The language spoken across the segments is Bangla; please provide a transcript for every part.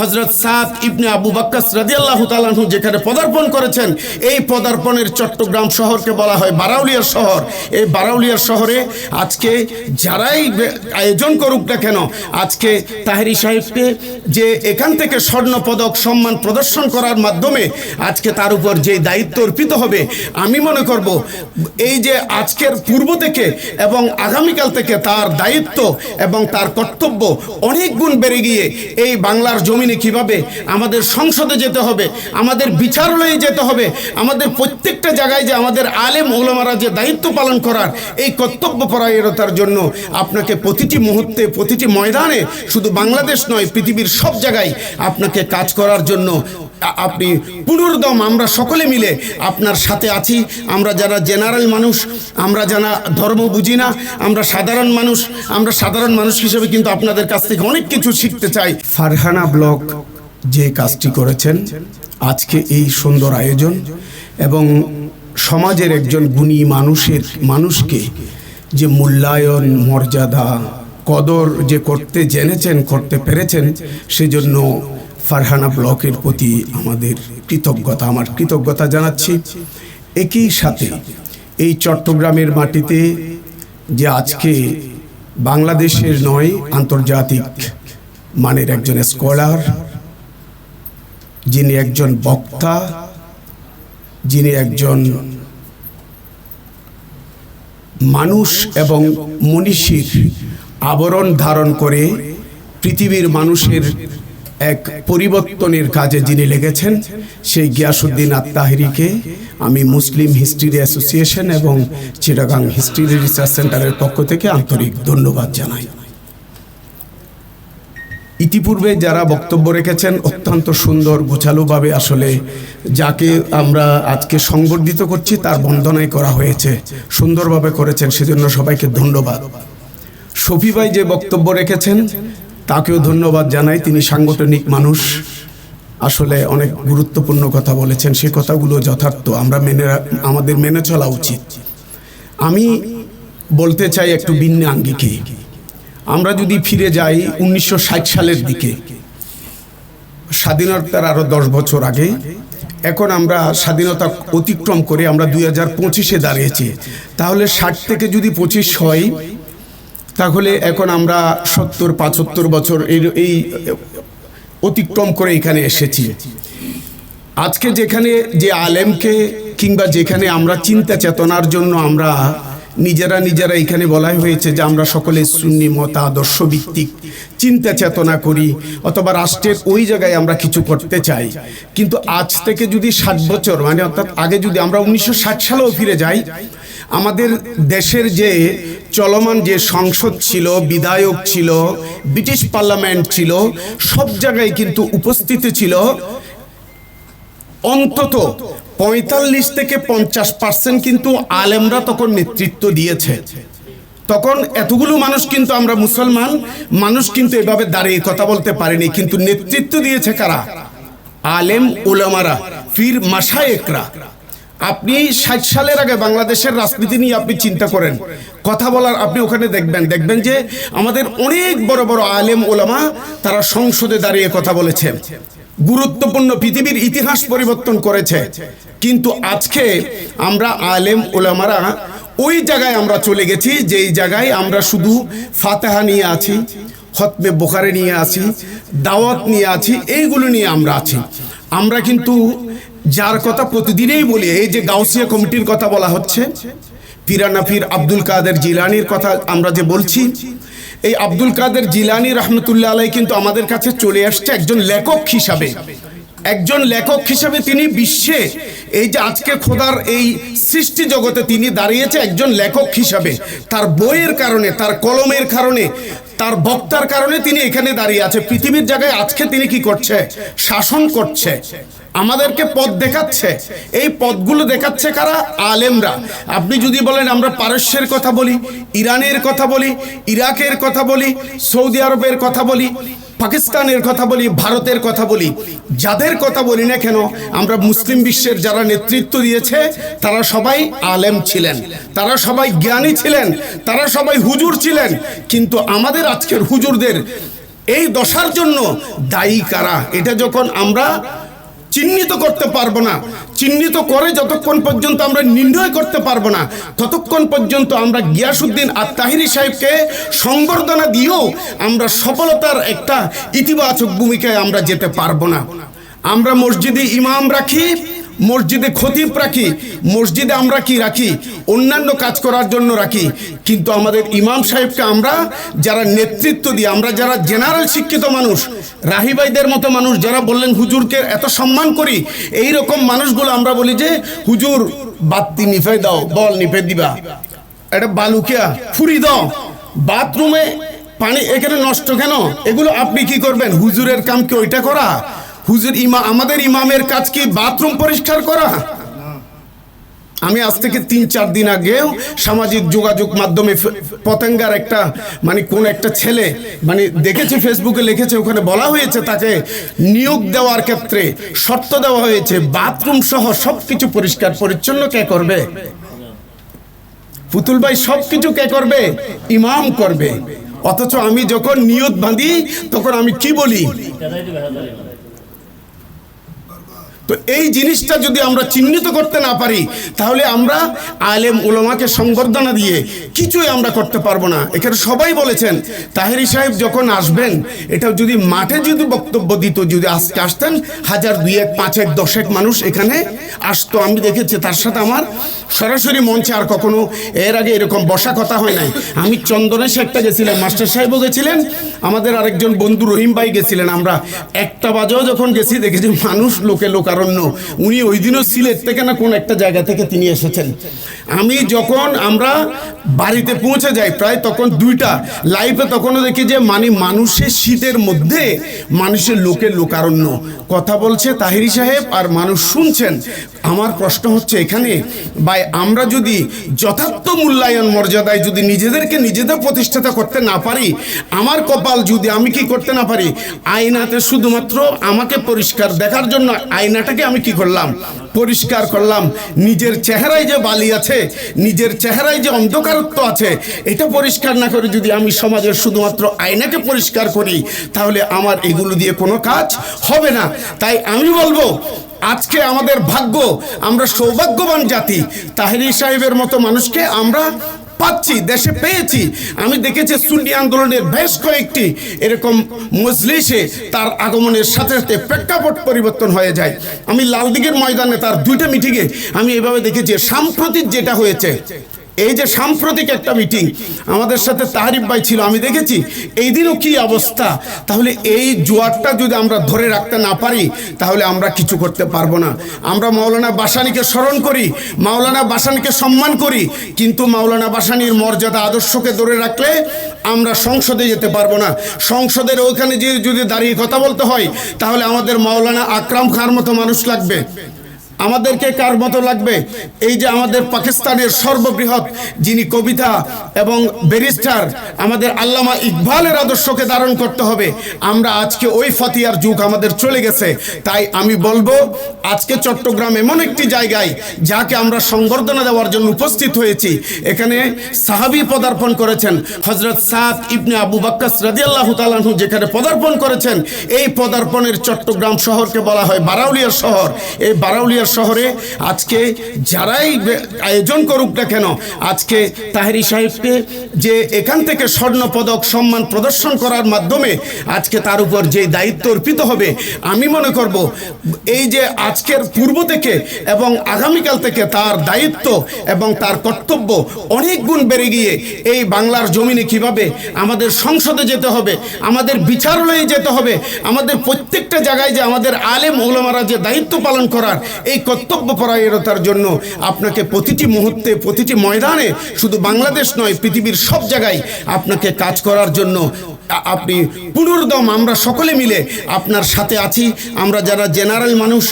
হজরত সাদ ইবনে আবু বাক্কাস রাদিয়াল্লাহু তাআলাহু যেখানে পদার্পণ করেছেন, এই পদার্পণের চট্টগ্রাম শহরকে বলা হয় বারাউলিয়ার শহর। এই বারাউলিয়ার শহরে আজকে যারাই আয়োজন করুক না কেন, আজকে তাহেরি সাহেবকে যে এখান থেকে স্বর্ণ পদক সম্মান প্রদর্শন করার মাধ্যমে আজকে তার উপর যে দায়িত্ব অর্পিত হবে, আমি মনে করব এই যে আজকের পূর্ব থেকে এবং আগামীকাল থেকে তার দায়িত্ব এবং তার কর্তব্য অনেক গুণ বেড়ে গিয়ে এই বাংলার জমিনে কীভাবে? আমাদের সংসদে যেতে হবে, আমাদের বিচারালয়ে যেতে হবে, আমাদের প্রত্যেকটা জায়গায় যে আমাদের আলেম ওলামারা যে দায়িত্ব পালন করার, এই কর্তব্য পরায়ণতার জন্য আপনাকে প্রতিটি মুহূর্তে, প্রতিটি ময়দানে, শুধু বাংলাদেশ নয়, পৃথিবীর সব জায়গায় আপনাকে কাজ করার জন্য আপনি পুনর্দম, আমরা সকলে মিলে আপনার সাথে আছি। আমরা যারা জেনারেল মানুষ, আমরা যারা ধর্ম বুঝি না, আমরা সাধারণ মানুষ, আমরা সাধারণ মানুষ হিসেবে কিন্তু আপনাদের কাছ থেকে অনেক কিছু শিখতে চাই। ফারহানা ব্লক যে কাজটি করেছেন, আজকে এই সুন্দর আয়োজন এবং সমাজের একজন গুণী মানুষের, মানুষকে যে মূল্যায়ন, মর্যাদা, কদর যে করতে জেনেছেন, করতে পেরেছেন, সেজন্য ফারহানা ব্লকের প্রতি আমাদের কৃতজ্ঞতা, আমার কৃতজ্ঞতা জানাচ্ছি। একই সাথে এই চট্টগ্রামের মাটিতে যে আজকে বাংলাদেশের নয়, আন্তর্জাতিক মানের একজন স্কলার যিনি একজন বক্তা, যিনি একজন মানুষ এবং মনীষীর আবরণ ধারণ করে পৃথিবীর মানুষের এক পরিবর্তনের কাজে যিনি লেগেছেন, সেই গিয়াসুদ্দিন আত্মাহিরিকে আমি মুসলিম হিস্ট্রি অ্যাসোসিয়েশন এবং চিটাগাং হিস্ট্রি রিসার্চ সেন্টারের পক্ষ থেকে আন্তরিক ধন্যবাদ জানাই। ইতিপূর্বে যারা বক্তব্য রেখেছেন, অত্যন্ত সুন্দর, গোছালোভাবে আসলে যাকে আমরা আজকে সংবর্ধিত করছি, তার বন্দনাই করা হয়েছে, সুন্দরভাবে করেছেন, সেজন্য সবাইকে ধন্যবাদ। শফি ভাই যে বক্তব্য রেখেছেন তাকেও ধন্যবাদ জানাই, তিনি সাংগঠনিক মানুষ। আসলে অনেক গুরুত্বপূর্ণ কথা বলেছেন, সে কথাগুলো যথার্থ। আমরা মেনে আমাদের মেনে চলা উচিত। আমি বলতে চাই একটু ভিন্ন আঙ্গিকে। আমরা যদি ফিরে যাই উনিশশো ষাট সালের দিকে, স্বাধীনতার আরও দশ বছর আগে, এখন আমরা স্বাধীনতা অতিক্রম করে আমরা দুই হাজার পঁচিশে দাঁড়িয়েছি। তাহলে ষাট থেকে যদি পঁচিশ হয় তাহলে এখন আমরা সত্তর, পাঁচাত্তর বছর এই এই অতিক্রম করে এখানে এসেছি। আজকে যেখানে যে আলেমকে কিংবা যেখানে আমরা চিন্তা চেতনার জন্য আমরা নিজেরা নিজেরা এখানে বলাই হয়েছে যে আমরা সকলে সুন্নি মত, আদর্শ ভিত্তিক চিন্তা চেতনা করি অথবা রাষ্ট্রের ওই জায়গায় আমরা কিছু করতে চাই। কিন্তু আজ থেকে যদি ষাট বছর মানে অর্থাৎ আগে যদি আমরা উনিশশো ষাট সালেও ফিরে যাই, আমাদের দেশের যে চলমান যে সংসদ ছিল, বিধায়ক ছিল, ব্রিটিশ পার্লামেন্ট ছিল, সব জায়গায় কিন্তু উপস্থিত ছিল। অন্তত পঁয়তাল্লিশ থেকে পঞ্চাশ পার্সেন্ট কিন্তু আলেমরা তখন নেতৃত্ব দিয়েছে। তখন এতগুলো মানুষ কিন্তু আমরা মুসলমান, মানুষ কিন্তু এভাবে দাঁড়িয়ে কথা বলতে পারেনি, কিন্তু নেতৃত্ব দিয়েছে কারা? আলেম ওলামারা ফির মাসায়েকরা আপনি ষাট সালের আগে বাংলাদেশের রাজনীতি নিয়ে আপনি চিন্তা করেন। কথা বলার আপনি ওখানে দেখবেন। দেখবেন যে আমাদের অনেক বড় বড় আলেম ওলামা তারা সংসদে দাঁড়িয়ে কথা বলেছেন গুরুত্বপূর্ণ পৃথিবীর ইতিহাস পরিবর্তন করেছে। কিন্তু আজকে আমরা আলেম ওলামারা ওই জায়গায় আমরা চলে গেছি, যেই জায়গায় আমরা শুধু ফাতেহা নিয়ে আছি হতমে বোখারে নিয়ে আছি, দাওয়াত নিয়ে আছি, এইগুলো নিয়ে আমরা আছি। আমরা কিন্তু যার কথা প্রতিদিনেই বলি, এই যে গাউসিয়া কমিটির কথা বলা হচ্ছে পিরানাফির আব্দুল কাদের জিলানির কথা আমরা যে বলছি, এই আব্দুল কাদের জিলানি রহমতুল্লাহ আলাই কিন্তু আমাদের কাছে চলে আসছে একজন লেখক হিসাবে। একজন লেখক হিসাবে তিনি বিশ্বে এই যে আজকে খোদার এই সৃষ্টি জগতে তিনি দাঁড়িয়েছে একজন লেখক হিসাবে। তার বইয়ের কারণে, তার কলমের কারণে, তার বক্তার কারণে তিনি এখানে দাঁড়িয়ে আছে। পৃথিবীর জায়গায় আজকে তিনি কি করছে? শাসন করছে। আমাদেরকে পথ দেখাচ্ছে। এই পথগুলো দেখাচ্ছে কারা? আলেমরা। আপনি যদি বলেন আমরা পারস্যের কথা বলি, ইরানের কথা বলি, ইরাকের কথা বলি, সৌদি আরবের কথা বলি, পাকিস্তানের কথা বলি, ভারতের কথা বলি, যাদের কথা বলি না কেন, আমরা মুসলিম বিশ্বের যারা নেতৃত্ব দিয়েছে, তারা সবাই আলেম ছিলেন। তারা সবাই জ্ঞানী ছিলেন। তারা সবাই হুজুর ছিলেন। কিন্তু আমাদের আজকের হুজুরদের এই দশার জন্য দায়ী কারা? এটা যখন আমরা চিহ্নিত করতে পারব না। চিহ্নিত করে যতক্ষণ পর্যন্ত আমরা নির্ণয় করতে পারব না, ততক্ষণ পর্যন্ত আমরা গিয়াসুদ্দিন আর তাহিরি সাহেবকে সংবর্ধনা দিয়েও আমরা সফলতার একটা ইতিবাচক ভূমিকায় আমরা যেতে পারব না। আমরা মসজিদে ইমাম রাখি মসজিদে খতিব রাখি, মসজিদে আমরা কি রাখি? অন্যান্য কাজ করার জন্য রাখি। কিন্তু আমাদের ইমাম সাহেবকে আমরা যারা নেতৃত্ব দিই, আমরা যারা জেনারেল শিক্ষিত মানুষ রাহিবাইদের মতো মানুষ যারা বললেন, হুজুরকে এত সম্মান করি। এই রকম মানুষগুলো আমরা বলি যে, হুজুর, বাতি নিফে দাও, বল নিফে দিবা। এটা বালুকিয়া, ফুরি দাও। বাথরুমে পানি এখানে নষ্ট কেন? এগুলো আপনি কি করবেন? হুজুরের কাম কি ওইটা করা? হুজুর ইমা, আমাদের ইমামের কাজ কি বাথরুম পরিষ্কার করা? আমি আজ থেকে তিন, চার দিন আগেও সামাজিক যোগাযোগ মাধ্যমে পতেঙ্গার একটা মানে কোন একটা ছেলে মানে দেখেছি ফেসবুকে লিখেছে, ওখানে বলা হয়েছে তাকে নিয়োগ দেওয়ার ক্ষেত্রে শর্ত দেওয়া হয়েছে, বাথরুম সহ সব কিছু পরিষ্কার, পরিচ্ছন্ন কে করবে? পুতুল ভাই সব কিছু কে করবে? ইমাম করবে। অথচ আমি যখন নিয়ত বাঁধি, তখন আমি কি বলি? তো এই জিনিসটা যদি আমরা চিহ্নিত করতে না পারি, তাহলে আমরা আলেম উলামাকে সংবর্ধনা দিয়ে কিছুই আমরা করতে পারব না। এখানে সবাই বলেছেন, তাহেরি সাহেব যখন আসবেন, এটা যদি মাঠে যদি বক্তব্য দিত, যদি আজকে আসতেন, হাজার দুই এক পাঁচ এক দশেক মানুষ এখানে আসতো। আমি দেখেছি তার সাথে আমার সরাসরি মঞ্চে আর কখনো এর আগে এরকম বসা কথা হয় নাই। আমি চন্দনেশ একটা গেছিলাম, মাস্টার সাহেবও গেছিলেন, আমাদের আরেকজন বন্ধু রহিম ভাই গেছিলেন। আমরা একটা বাজেও যখন গেছি, দেখেছি মানুষ লোকে লোকারণ্য উনি ওই দিনও সিলেট থেকে না কোন একটা জায়গা থেকে তিনি এসেছেন। আমি যখন আমরা বাড়িতে পৌঁছে যাই প্রায় তখন দুইটা। লাইফে তখনও দেখি যে মানে মানুষের শীতের মধ্যে মানুষের লোকে লোকারণ্য। কথা বলছে তাহিরি সাহেব আর মানুষ শুনছেন। আমার প্রশ্ন হচ্ছে এখানে, ভাই, আমরা যদি যথার্থ মূল্যায়ন মর্যাদায় যদি নিজেদেরকে নিজেদের প্রতিষ্ঠাতা করতে না পারি, আমার কপাল যদি আমি কি করতে না পারি, আয়নাতে শুধুমাত্র আমাকে পরিষ্কার দেখার জন্য আয়নাটাকে আমি কি করলাম? পরিষ্কার করলাম। নিজের চেহারায় যে বালি আছে, নিজের চেহারায় যে অন্ধকারত্ব আছে, এটা পরিষ্কার না করে যদি আমি সমাজের শুধুমাত্র আয়নাকে পরিষ্কার করি, তাহলে আমার এগুলো দিয়ে কোনো কাজ হবে না। তাই আমি বলব, আজকে আমাদের ভাগ্য, আমরা সৌভাগ্যবান জাতি। তাহেরি সাহেবের মতো মানুষকে আমরা পাচ্ছি, দেশে পেয়েছি। আমি দেখেছি সুন্নি আন্দোলনের বেশ কয়েকটি। এরকম মজলিসে তার আগমনের সাথে সাথে প্রেক্ষাপট পরিবর্তন হয়ে যায়। আমি লালদিঘের ময়দানে তার দুইটা মিটিংয়ে আমি এভাবে দেখেছি, সাম্প্রতিক যেটা হয়েছে এই যে সাম্প্রতিক একটা মিটিং, আমাদের সাথে তাহারিফ ভাই ছিল, আমি দেখেছি এই দিনও কি অবস্থা? তাহলে এই জোয়ারটা যদি আমরা ধরে রাখতে না পারি, তাহলে আমরা কিছু করতে পারব না। আমরা মাওলানা বাসানিকে স্মরণ করি, মাওলানা বাসানিকে সম্মান করি, কিন্তু মাওলানা বাসানির মর্যাদা আদর্শকে ধরে রাখলে আমরা সংসদে যেতে পারব না। সংসদের ওখানে যদি দাঁড়িয়ে কথা বলতে হয়, তাহলে আমাদের মাওলানা আকরাম খার মতো মানুষ লাগবে। আমাদেরকে কার মতো লাগবে? এই যে আমাদের পাকিস্তানের সর্ববৃহৎ যিনি কবিতা এবং ব্যারিস্টার, আমাদের আল্লামা ইকবালের আদর্শকে ধারণ করতে হবে। আমরা আজকে ওই ফাতিয়ার যুগ আমাদের চলে গেছে। তাই আমি বলব, আজকে চট্টগ্রাম এমন একটি জায়গায় যাকে আমরা সংবর্ধনা দেওয়ার জন্য উপস্থিত হয়েছি। এখানে সাহাবি পদার্পণ করেছেন হজরত সাদ ইবনে আবু বাক্কাস রাদিয়াল্লাহ তালাহু যেখানে পদার্পণ করেছেন। এই পদার্পণের চট্টগ্রাম শহরকে বলা হয় বারাউলিয়া শহর। এই বারাউলিয়ার শহরে আজকে যারাই আয়োজন করুক না কেন, আজকে তাহেরি সাহেবকে যে এখান থেকে স্বর্ণ পদক সম্মান প্রদর্শন করার মাধ্যমে আজকে তার উপর যে দায়িত্ব অর্পিত হবে, আমি মনে করব এই যে আজকের পূর্ব থেকে এবং আগামীকাল থেকে তার দায়িত্ব এবং তার কর্তব্য অনেক গুণ বেড়ে গিয়ে এই বাংলার জমিনে কীভাবে আমাদের সংসদে যেতে হবে, আমাদের বিচারালয়ে যেতে হবে, আমাদের প্রত্যেকটা জায়গায় যে আমাদের আলেম ওলামারা যে দায়িত্ব পালন করার, এই কর্তব্য পরায়ণতার জন্য আপনাকে প্রতিটি মুহূর্তে, প্রতিটি ময়দানে শুধু বাংলাদেশ নয়, পৃথিবীর সব জায়গায় আপনাকে কাজ করার জন্য আপনি পুনর্দম, আমরা সকলে মিলে আপনার সাথে আছি। আমরা যারা জেনারেল মানুষ,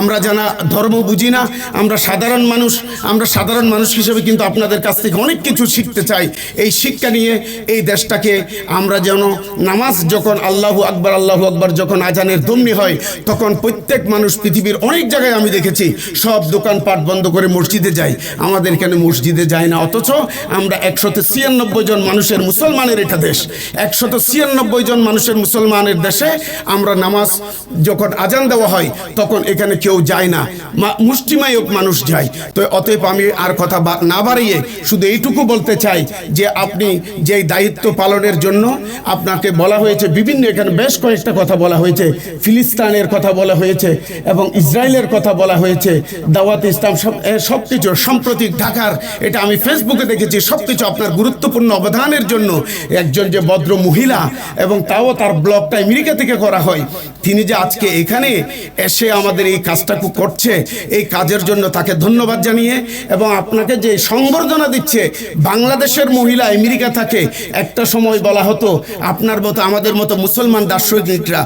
আমরা যারা ধর্ম বুঝি না, আমরা সাধারণ মানুষ, আমরা সাধারণ মানুষ হিসেবে কিন্তু আপনাদের কাছ থেকে অনেক কিছু শিখতে চাই। এই শিক্ষা নিয়ে এই দেশটাকে আমরা যেন নামাজ যখন আল্লাহু আকবার আল্লাহু আকবার যখন আজানের দমনি হয়, তখন প্রত্যেক মানুষ পৃথিবীর অনেক জায়গায় আমি দেখেছি, সব দোকানপাট বন্ধ করে মসজিদে যায়। আমাদের এখানে মসজিদে যায় না? অথচ আমরা একশত ছিয়ানব্বই জন মানুষের মুসলমানের এটা দেশ। একশত ছিয়ানব্বই জন মানুষের মুসলমানের দেশে আমরা নামাজ যখন আজান দেওয়া হয়, তখন এখানে কেউ যায় না। মুষ্টিমায়ক মানুষ যায়। তো অতএব আমি আর কথা না বাড়িয়ে শুধু এইটুকু বলতে চাই যে আপনি যেই দায়িত্ব পালনের জন্য আপনাকে বলা হয়েছে, বিভিন্ন এখানে বেশ কয়েকটা কথা বলা হয়েছে। ফিলিস্তানের কথা বলা হয়েছে এবং ইসরায়েলের কথা বলা হয়েছে। দাওয়াত ইসলাম সব সব কিছু সাম্প্রতিক ঢাকার, এটা আমি ফেসবুকে দেখেছি সব কিছু আপনার গুরুত্বপূর্ণ অবদানের জন্য। একজন যে ভদ্র মহিলা এবং তাও তার ব্লগটা আমেরিকা থেকে করা হয়। তিনি যে আজকে এখানে এসে আমাদের এই কাজটা করছে, এই কাজের জন্য তাকে ধন্যবাদ জানিয়ে এবং আপনাকে যে সংবর্ধনা দিচ্ছে, বাংলাদেশের মহিলা আমেরিকা থাকে, একটা সময় বলা হতো, আপনার মতো, আমাদের মতো মুসলমান দার্শনিকরা,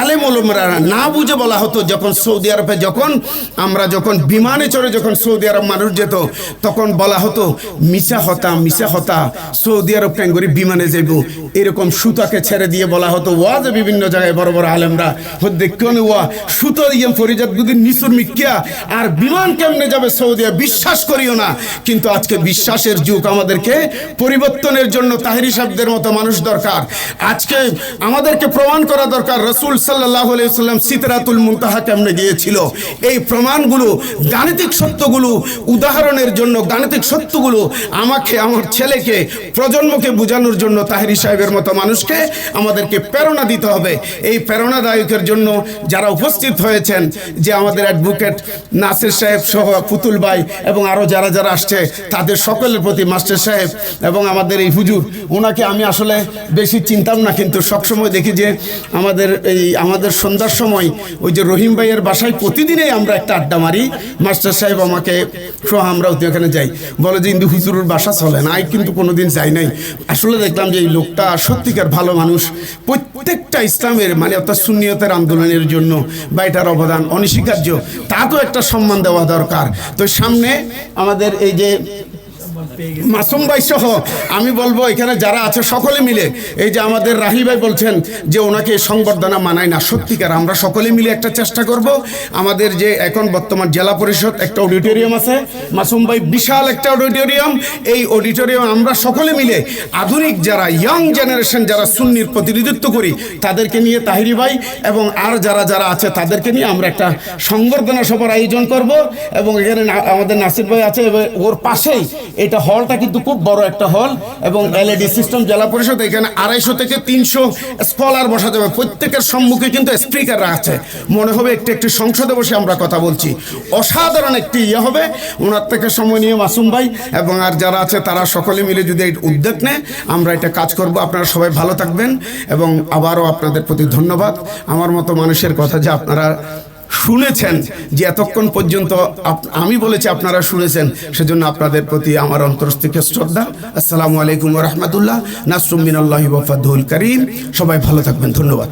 আলেম ওলমরা না বুঝে বলা হতো, যখন সৌদি আরবে যখন, আমরা যখন বিমানে চড়ে যখন সৌদি আরব মানুষ যেত, তখন বলা হতো, মিশা হতা মিশা হতা, সৌদি আরব ক্যাঙ্গুরি বিমানে যাইব। এরকম সুতাকে ছেড়ে দিয়ে বলা হতো, ওয়াজে বিভিন্ন জায়গায় বড় বড় আলেমরা কেন ওয়া, সুতো দিয়ে ফরিজাদ গুদিন নিসুর মিকিয়া আর বিমান কেমনে যাবে সৌদি বিশ্বাস করিও না। কিন্তু আজকে বিশ্বাসের যুগ, আমাদেরকে পরিবর্তনের জন্য তাহিরি সাহেবদের মতো মানুষ দরকার। আজকে আমাদেরকে প্রমাণ করা দরকার, রসুল সাল্লাহ সাল্লাম সিতরাতুল মুনতাহা কেমনে গিয়েছিল। এই প্রমাণগুলো, গাণিতিক সত্যগুলো, উদাহরণের জন্য গাণিতিক সত্যগুলো আমাকে, আমার ছেলেকে, প্রজন্মকে বোঝানোর জন্য তাহিরি সাহেবের মতো মানুষকে আমাদেরকে প্রেরণা দিতে হবে। এই প্রেরণাদায়কের জন্য যারা উপস্থিত হয়েছেন, যে আমাদের অ্যাডভোকেট নাসির সাহেব সহ পুতুল ভাই এবং আরও যারা যারা আসছে, তাদের সকলের প্রতি মাস্টার সাহেব এবং আমাদের এই হুজুর, ওনাকে আমি আসলে বেশি চিনতাম না, কিন্তু সবসময় দেখি যে আমাদের এই, আমাদের সন্ধ্যার সময় ওই যে রহিম ভাইয়ের বাসায় প্রতিদিনই আমরা একটা আড্ডা মারি। মাস্টার সাহেব আমাকে সহ আমরাও তো এখানে যাই। বলে যে, ইন্দু হুজুরের বাসা চলে না কিন্তু কোনোদিন যাই নাই। আসলে দেখলাম যে এই লোকটা সত্যিকার ভালো মানুষ। প্রত্যেকটা ইসলামের মানে অর্থাৎ সুন্নিয়তের আন্দোলনের জন্য বা এটার অবদান অনস্বীকার্য। তাকেও একটা সম্মান দেওয়া দরকার। তো সামনে আমাদের এই যে মাসুম ভাই সহ আমি বলব এখানে যারা আছে সকলে মিলে, এই যে আমাদের রাহি ভাই বলছেন যে ওনাকে সংবর্ধনা মানায় না। সত্যিকার, আমরা সকলে মিলে একটা চেষ্টা করব। আমাদের যে এখন বর্তমান জেলা পরিষদ একটা অডিটোরিয়াম আছে। মাসুম ভাই বিশাল একটা অডিটোরিয়াম। এই অডিটোরিয়াম আমরা সকলে মিলে আধুনিক যারা ইয়াং জেনারেশন যারা সুন্নির প্রতিনিধিত্ব করি, তাদেরকে নিয়ে তাহিরি ভাই এবং আর যারা যারা আছে তাদেরকে নিয়ে আমরা একটা সংবর্ধনা সভার আয়োজন করব। এবং এখানে আমাদের নাসির ভাই আছে ওর পাশেই এটা হলটা কিন্তু খুব বড় একটা হল এবং এলইডি সিস্টেম জেলা পরিষদ এখানে আড়াইশো থেকে তিনশো স্কলার বসা যাবে প্রত্যেকের সম্মুখে কিন্তু স্পিকার আছে। মনে হবে একটি একটি সংসদে বসে আমরা কথা বলছি। অসাধারণ একটি ইয়ে হবে। ওনার থেকে সময় নিয়ে মাসুম ভাই এবং আর যারা আছে তারা সকলে মিলে যদি এই উদ্যোগ নেয়, আমরা এটা কাজ করব। আপনারা সবাই ভালো থাকবেন এবং আবারও আপনাদের প্রতি ধন্যবাদ। আমার মতো মানুষের কথা যে আপনারা শুনেছেন যে এতক্ষণ পর্যন্ত আমি বলেছি আপনারা শুনেছেন, সেজন্য আপনাদের প্রতি আমার অন্তর থেকে শ্রদ্ধা। আসসালামু আলাইকুম রহমতুল্লাহ। নাসরুমিন আল্লাহ বফাদুল করিম। সবাই ভালো থাকবেন। ধন্যবাদ।